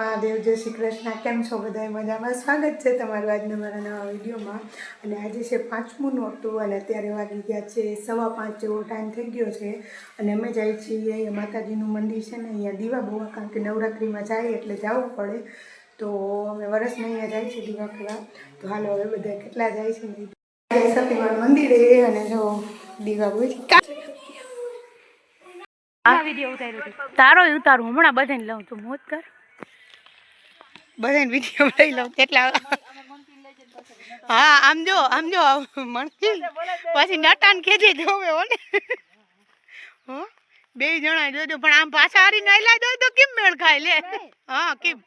મહાદેવ, જય શ્રી કૃષ્ણ. કેમ છો બધા મજામાં? સ્વાગત છે તમારું આજના મારા નવા વિડીયોમાં. અને આજે છે પાંચમું નોરતું અને અત્યારે વાગી ગયા છે સવા પાંચ જેવો ટાઈમ થઈ ગયો છે. અને અમે જઈએ છીએ, અહીંયા માતાજીનું મંદિર છે ને, અહીંયા દીવા બહુ કારણ કે નવરાત્રિમાં જાય એટલે જવું પડે. તો અમે વરસને અહીંયા જાય છે દીવા કરવા તો હાલો હવે બધા કેટલા જાય છે ને? જય સતીમાર મંદિરે અને જો દીવા બહુ તારો ઉતારું. હમણાં બધાને લઉં તું મોત કર. બધાને વીડિયો લઈ લઉં. કેટલા હા આમ જો આમ જો મણકી. પછી નટાન ખેંચી જોવે હો ને. હો? બે જણા જોજો પણ આમ પાછા હારી નાઈલા દો તો કેમ મેળ ખાય લે? હા કેમ?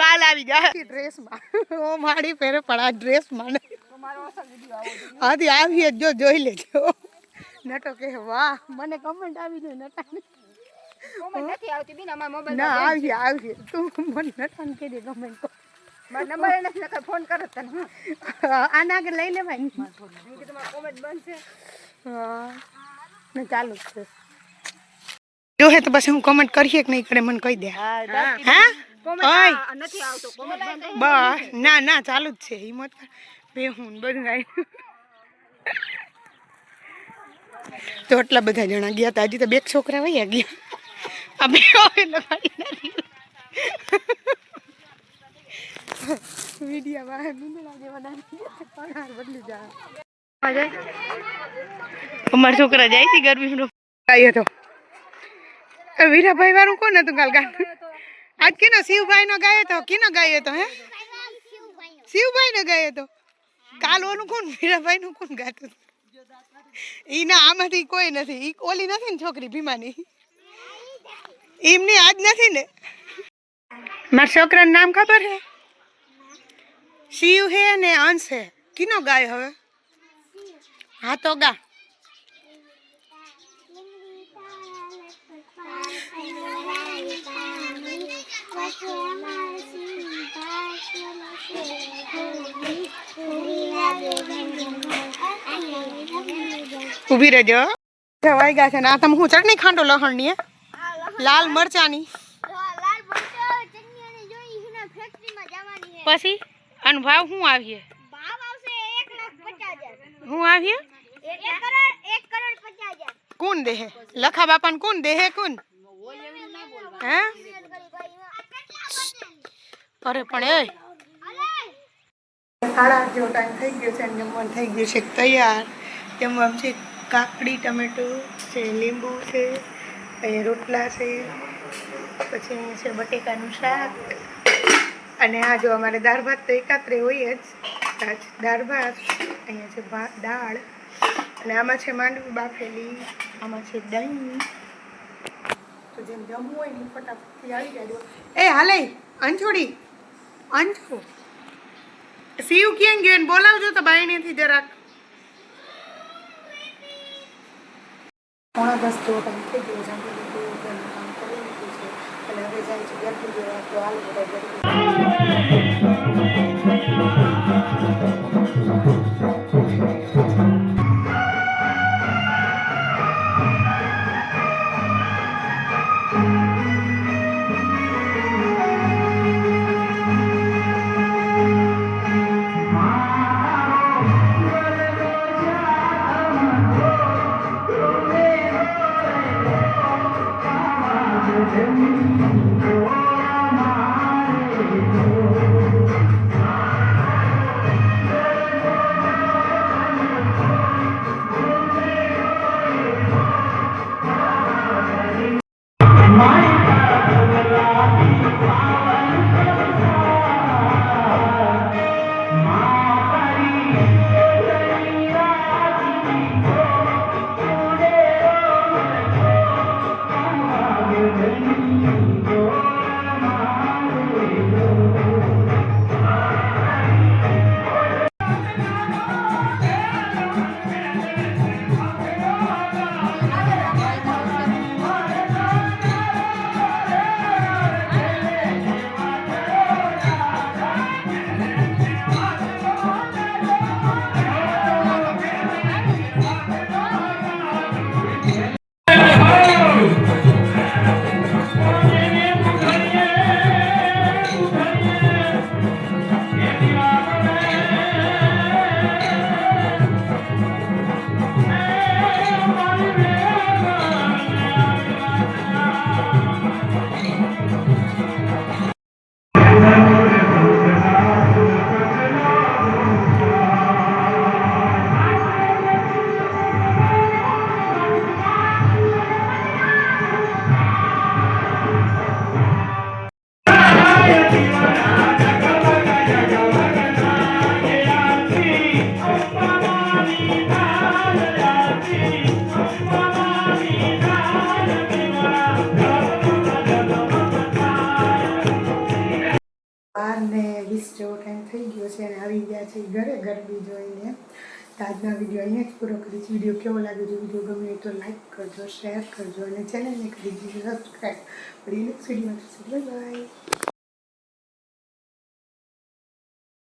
કાલ આવી જાય ડ્રેસમાં ઓ માડી પહેરે પણ આ ડ્રેસમાં ને હાથી આવીએ જ જો જોઈ લેજો. નટો કે વાહ મને કમેન્ટ આવી જાય નટાની નથી આવતી બીના મારા મોબાઈલ ના આવીએ આવીએ તું મને નટાને કે દે ગમે તો. મારા નંબર એને નકર ફોન કરો તને હું. આના આગળ લઈ લેવાય ને. કીધું કોમેન્ટ બંધ છે. હા. ને ચાલુ છે. જો હે તો બસ હું કોમેન્ટ કરીએ કે નહીં કરે મને કહી દે. હા કોમેન્ટ નથી આવતો. કોમેન્ટ બસ. ના ના ચાલુ જ છે. હિંમત બે હું બધું આય તો એટલા બધા જણા ગયા હતા હજી તો બે છોકરા વયા ગયા. આ બે હવે લગાડી નથી વિડિયા બહાર જેવા નાખી પગાર બદલી જાય અમારા છોકરા જાય છે ગરમીનો આવ્યો તો વીરાભાઈ વાળું કોણ હતું કાલ ગાન આજ કેનો શિવભાઈ નો ગાયો તો કેનો ગાયો તો હે શિવભાઈ નો ગાયો તો કાલ ઓનું કોણ વીરાભાઈ નું કોણ ગાતું ઈ ના આમાંથી કોઈ નથી ઈ ઓલી નથી ને છોકરી ભીમાની એમની આજ નથી ને. મારા છોકરાનું નામ ખબર હે શિવ હે ને અંશ હે. કીનો ગાય હવે? હા તો ગા. ઊભી રહેજો જવાઈ ગયા છે ને. આ તમે હું ચટણી ખાંડો લહણની હે? લાલ મરચાની. પછી? અને ભાવ શું આવીએ? હું આવીએ? કોણ દેહે? લખા બાપાને કોણ દેહે કોણ હે? અરે પણ એ. સાડા આઠ જેવો ટાઈમ થઈ ગયો છે અને જમવાનું થઈ ગયું છે. તૈયાર. જમવામાં છે કાકડી ટમેટો છે લીંબુ છે. અહીંયા રોટલા છે, પછી અહીંયા છે બટેકાનું શાક, અને આ જો અમારે દાળ ભાત તો એકાત્રે હોય જ આજ દાળ ભાત, અહીંયા છે ભાત દાળ, અને આમાં છે માંડવી બાફેલી, આમાં છે દહીં. તો જેમ જમવું હોય ને ફટાફટથી આવી જાય એ હાલે, અંજોડી, અંજુ. શિવ ક્યાં ગયો બોલાવજો તો બાયણેથી જરાક. પોણા દસ જેવો ટાઈમ થઈ ગયો છે. કામ કરી લીધું છે. અને હવે જાય છે ગરબી જેવા તો હાલ બધા Gracias. અને આવી ગયા છે ઘરે, ગરબી જોઈને. આજનો વીડિયો અહીંયા જ પૂરો કરીશ. વીડિયો કેવો લાગ્યો? જો વીડિયો ગમે તો લાઈક કરજો, શેર કરજો અને ચેનલને કરી દીધું સબસ્ક્રાઈબ. ફરી નેક્સ્ટ વીડિયો બાય